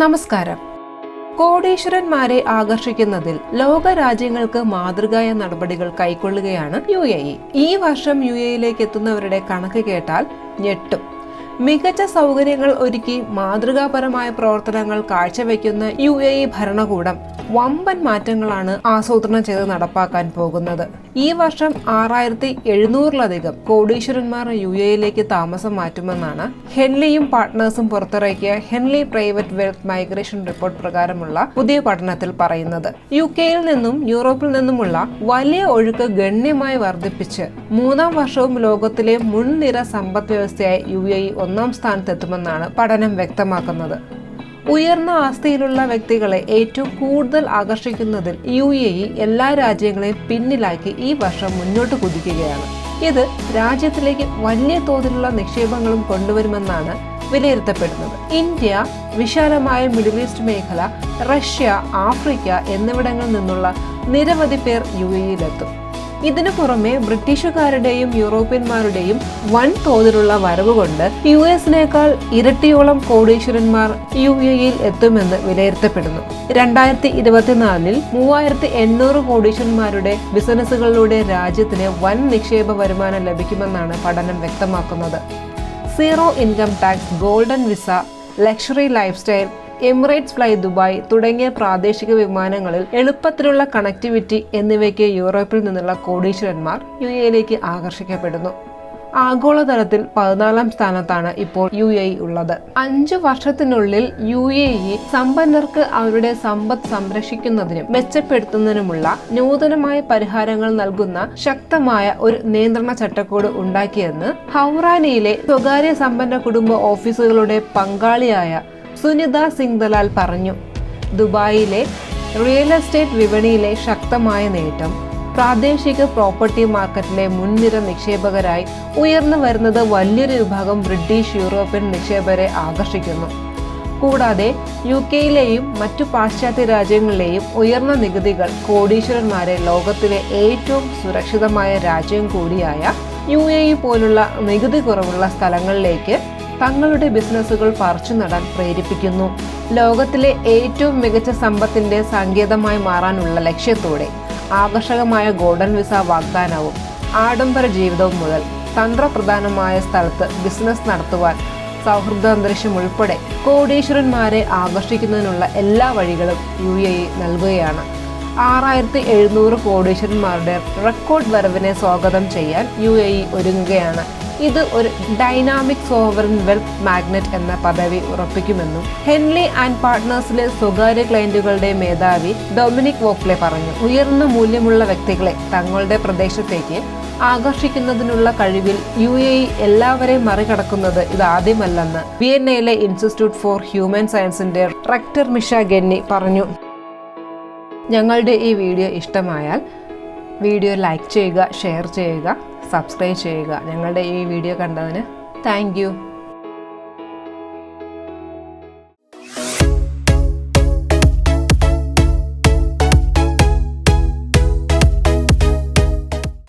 നമസ്കാരം. കോടീശ്വരന്മാരെ ആകർഷിക്കുന്നതിൽ ലോക രാജ്യങ്ങൾക്ക് മാതൃകായ നടപടികൾ കൈക്കൊള്ളുകയാണ് യു എ ഇ. ഈ വർഷം യു എയിലേക്ക് എത്തുന്നവരുടെ കണക്ക് കേട്ടാൽ ഞെട്ടും. മികച്ച സൗകര്യങ്ങൾ ഒരുക്കി മാതൃകാപരമായ പ്രവർത്തനങ്ങൾ കാഴ്ചവെക്കുന്ന യു എ ഇ ഭരണകൂടം വമ്പൻ മാറ്റങ്ങളാണ് ആസൂത്രണം ചെയ്ത് നടപ്പാക്കാൻ പോകുന്നത്. ഈ വർഷം ആറായിരത്തി എഴുന്നൂറിലധികം കോടീശ്വരന്മാർ യു എയിലേക്ക് താമസം മാറ്റുമെന്നാണ് ഹെൻലിയും പാർട്ട്നേഴ്സും പുറത്തിറക്കിയ Henley private wealth migration report പ്രകാരമുള്ള പുതിയ പഠനത്തിൽ പറയുന്നത്. യു കെയിൽ നിന്നും യൂറോപ്പിൽ നിന്നുമുള്ള വലിയ ഒഴുക്ക് ഗണ്യമായി വർദ്ധിപ്പിച്ച് മൂന്നാം വർഷവും ലോകത്തിലെ മുൻനിര സമ്പദ് വ്യവസ്ഥയായി യു എ ഒന്നാം സ്ഥാനത്തെത്തുമെന്നാണ് പഠനം വ്യക്തമാക്കുന്നത്. ഉയർന്ന ആസ്തിയിലുള്ള വ്യക്തികളെ ഏറ്റവും കൂടുതൽ ആകർഷിക്കുന്നതിൽ യു എ ഇ എല്ലാ രാജ്യങ്ങളെയും പിന്നിലാക്കി ഈ വർഷം മുന്നോട്ട് കുതിക്കുകയാണ്. ഇത് രാജ്യത്തിലേക്ക് വലിയ തോതിലുള്ള നിക്ഷേപങ്ങളും കൊണ്ടുവരുമെന്നാണ് വിലയിരുത്തപ്പെടുന്നത്. ഇന്ത്യ വിശാലമായ മിഡിൽ ഈസ്റ്റ് മേഖല റഷ്യ ആഫ്രിക്ക എന്നിവിടങ്ങളിൽ നിന്നുള്ള നിരവധി പേർ യു എയിലെത്തും ഇതിനു പുറമെ ബ്രിട്ടീഷുകാരുടെയും യൂറോപ്യന്മാരുടെയും വൻ തോതിലുള്ള വരവ് കൊണ്ട് യു എസിനേക്കാൾ ഇരട്ടിയോളം കോടീശ്വരന്മാർ യു എയിൽ എത്തുമെന്ന് വിലയിരുത്തപ്പെടുന്നു. രണ്ടായിരത്തി ഇരുപത്തിനാലിൽ മൂവായിരത്തി എണ്ണൂറ് കോടീശ്വരന്മാരുടെ ബിസിനസ്സുകളിലൂടെ രാജ്യത്തിന് വൻ നിക്ഷേപ വരുമാനം ലഭിക്കുമെന്നാണ് പഠനം വ്യക്തമാക്കുന്നത്. Zero income tax golden visa luxury lifestyle Emirates fly Dubai തുടങ്ങിയ പ്രാദേശിക വിമാനങ്ങളിൽ എളുപ്പത്തിലുള്ള കണക്ടിവിറ്റി എന്നിവയ്ക്ക് യൂറോപ്പിൽ നിന്നുള്ള കോടീശ്വരന്മാർ യു എയിലേക്ക് ആകർഷിക്കപ്പെടുന്നു. ആഗോളതലത്തിൽ പതിനാലാം സ്ഥാനത്താണ് ഇപ്പോൾ യു എ ഉള്ളത്. അഞ്ചു വർഷത്തിനുള്ളിൽ യു എ ഇ സമ്പന്നർക്ക് അവരുടെ സമ്പത്ത് സംരക്ഷിക്കുന്നതിനും മെച്ചപ്പെടുത്തുന്നതിനുമുള്ള നൂതനമായ പരിഹാരങ്ങൾ നൽകുന്ന ശക്തമായ ഒരു നിയന്ത്രണ ചട്ടക്കൂട് ഉണ്ടാക്കിയെന്ന് ഹൗറാനിയിലെ സ്വകാര്യ സമ്പന്ന കുടുംബ ഓഫീസുകളുടെ പങ്കാളിയായ സുനിത സിംഗ് ദലാൽ പറഞ്ഞു ദുബായിലെ റിയൽ എസ്റ്റേറ്റ് വിപണിയിലെ ശക്തമായ നേട്ടം പ്രാദേശിക പ്രോപ്പർട്ടി മാർക്കറ്റിലെ മുൻനിര നിക്ഷേപകരായി ഉയർന്നു വരുന്നത് വലിയൊരു വിഭാഗം ബ്രിട്ടീഷ് യൂറോപ്യൻ നിക്ഷേപകരെ ആകർഷിക്കുന്നു. കൂടാതെ യു കെയിലെയും മറ്റു പാശ്ചാത്യ രാജ്യങ്ങളിലെയും ഉയർന്ന നികുതികൾ കോടീശ്വരന്മാരെ ലോകത്തിലെ ഏറ്റവും സുരക്ഷിതമായ രാജ്യം കൂടിയായ യു എ പോലുള്ള നികുതി കുറവുള്ള സ്ഥലങ്ങളിലേക്ക് തങ്ങളുടെ ബിസിനസ്സുകൾ പറിച്ചു നടാൻ പ്രേരിപ്പിക്കുന്നു. ലോകത്തിലെ ഏറ്റവും മികച്ച സമ്പത്തിന്റെ സങ്കേതമായി മാറാനുള്ള ലക്ഷ്യത്തോടെ ആകർഷകമായ ഗോൾഡൻ വിസ വാഗ്ദാനവും ആഡംബര ജീവിതവും മുതൽ തന്ത്രപ്രധാനമായ സ്ഥലത്ത് ബിസിനസ് നടത്തുവാൻ സൗഹൃദ അന്തരീക്ഷം ഉൾപ്പെടെ കോടീശ്വരന്മാരെ ആകർഷിക്കുന്നതിനുള്ള എല്ലാ വഴികളും യു എ ഇ നൽകുകയാണ്. ആറായിരത്തി എഴുന്നൂറ് കോടീശ്വരന്മാരുടെ റെക്കോർഡ് വരവിനെ സ്വാഗതം ചെയ്യാൻ യു എ ഇ ഒരുങ്ങുകയാണ്. ഇത് ഒരു ഡൈനാമിക് സോവറിൻ വെൽത്ത് മാഗ്നറ്റ് എന്ന പദവി ഉറപ്പിക്കുമെന്നും ഹെൻലി ആൻഡ് പാർട്ട്നേഴ്സിലെ സ്വകാര്യ ക്ലയന്റുകളുടെ മേധാവി ഡൊമിനിക് വോക്ലെ പറഞ്ഞു. ഉയർന്ന മൂല്യമുള്ള വ്യക്തികളെ തങ്ങളുടെ പ്രദേശത്തേക്ക് ആകർഷിക്കുന്നതിനുള്ള കഴിവിൽ യു എ ഇ എല്ലാവരെയും മറികടക്കുന്നത് ഇത് ആദ്യമല്ലെന്ന് വിയന്നയിലെ ഇൻസ്റ്റിറ്റ്യൂട്ട് ഫോർ ഹ്യൂമൻ സയൻസിന്റെ റെക്ടർ മിഷ ഗെന്നി പറഞ്ഞു. ഞങ്ങളുടെ ഈ വീഡിയോ ഇഷ്ടമായാൽ വീഡിയോ ലൈക്ക് ചെയ്യുക ഷെയർ ചെയ്യുക സബ്സ്ക്രൈബ് ചെയ്യുക ഞങ്ങളുടെ ഈ വീഡിയോ കണ്ടതിന് താങ്ക്